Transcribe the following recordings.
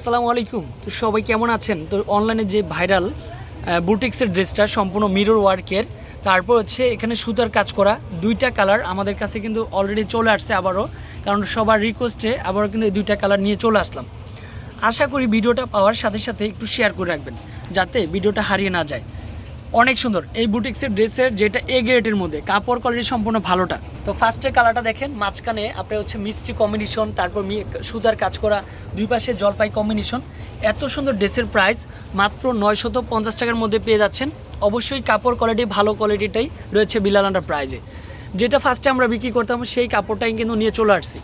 আসসালামু আলাইকুম। তো সবাই কেমন আছেন? তো অনলাইনে যে ভাইরাল বুটিক্সের ড্রেসটা, সম্পূর্ণ মিরর ওয়ার্কের তারপর হচ্ছে এখানে সুতার কাজ করা, দুইটা কালার আমাদের কাছে কিন্তু অলরেডি চলে আসছে আবারও, কারণ সবার রিকোয়েস্টে আবারও কিন্তু এই দুইটা কালার নিয়ে চলে আসলাম। আশা করি ভিডিওটা পাওয়ার সাথে সাথে একটু শেয়ার করে রাখবেন, যাতে ভিডিওটা হারিয়ে না যায়। অনেক সুন্দর। এই বুটিক্সের ড্রেসের যেটা এ গ্রেডের মধ্যে, কাপড় কোয়ালিটি সম্পূর্ণ ভালোটা। তো ফার্স্টের কালারটা দেখেন, মাঝখানে আপনার হচ্ছে মিষ্টি কম্বিনেশন তারপর সুতার কাজ করা, দুই পাশে জলপাই কম্বিনেশন এত সুন্দর ড্রেসের প্রাইস মাত্র নয়শত পঞ্চাশ টাকার মধ্যে পেয়ে যাচ্ছেন। অবশ্যই কাপড় কোয়ালিটি ভালো কোয়ালিটিটাই রয়েছে বিলালান্ডার প্রাইজে যেটা ফার্স্টে আমরা বিক্রি করতাম, সেই কাপড়টাই কিন্তু নিয়ে চলে আসছি।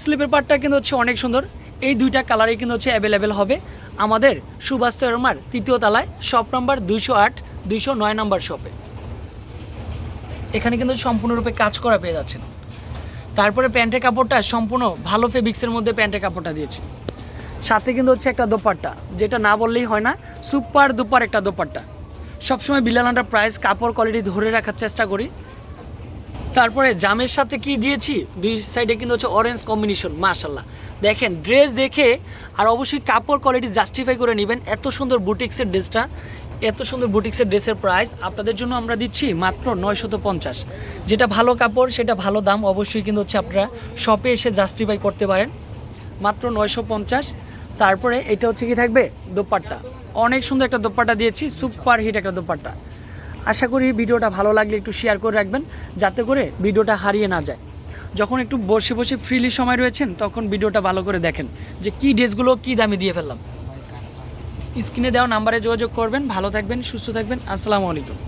স্লিপের পার্টটা কিন্তু হচ্ছে অনেক সুন্দর। এই দুইটা কালারই কিন্তু হচ্ছে অ্যাভেলেবেল হবে। আমাদের তরমার তৃতীয় তলায় শপ নম্বর দুইশো আট দুইশো নয় নম্বর শপে এখানে কিন্তু সম্পূর্ণরূপে কাজ করা পেয়ে যাচ্ছেন। তারপরে প্যান্টের কাপড়টা সম্পূর্ণ ভালো ফেব্রিক্সের মধ্যে প্যান্টের কাপড়টা দিয়েছি। সাথে কিন্তু হচ্ছে একটা দোপাট্টা, যেটা না বললেই হয় না, সুপার দুপার একটা দোপাট্টা। সবসময় বিলালানটা প্রাইস কাপড় কোয়ালিটি ধরে রাখার চেষ্টা করি। তারপরে জামের সাথে কি দিয়েছি? দুই সাইডে কিন্তু হচ্ছে অরেঞ্জ কম্বিনেশন মাশাল্লাহ দেখেন ড্রেস দেখে আর অবশ্যই কাপড় কোয়ালিটি জাস্টিফাই করে নেবেন এত সুন্দর বুটিক্সের ড্রেসটা এত সুন্দর বুটিক্সের ড্রেসের প্রাইস আপনাদের জন্য আমরা দিচ্ছি মাত্র নয়শত পঞ্চাশ। যেটা ভালো কাপড়, সেটা ভালো দাম, অবশ্যই কিন্তু হচ্ছে আপনারা শপে এসে জাস্টিফাই করতে পারেন। মাত্র নয়শো পঞ্চাশ। তারপরে এটা হচ্ছে কি থাকবে? দোপাট্টা। অনেক সুন্দর একটা দোপাট্টা দিয়েছি সুপার হিট একটা দোপাট্টা। আশা করি ভিডিওটা ভালো লাগলে একটু শেয়ার করে রাখবেন, যাতে করে ভিডিওটা হারিয়ে না যায়। যখন একটু বসে বসে ফ্রিলি সময় রয়েছেন, তখন ভিডিওটা ভালো করে দেখেন যে কি ড্রেসগুলো কি দামি দিয়ে ফেললাম। স্ক্রিনে দেওয়া নাম্বারে যোগাযোগ করবেন, ভালো থাকবেন, সুস্থ থাকবেন, আসসালামু আলাইকুম।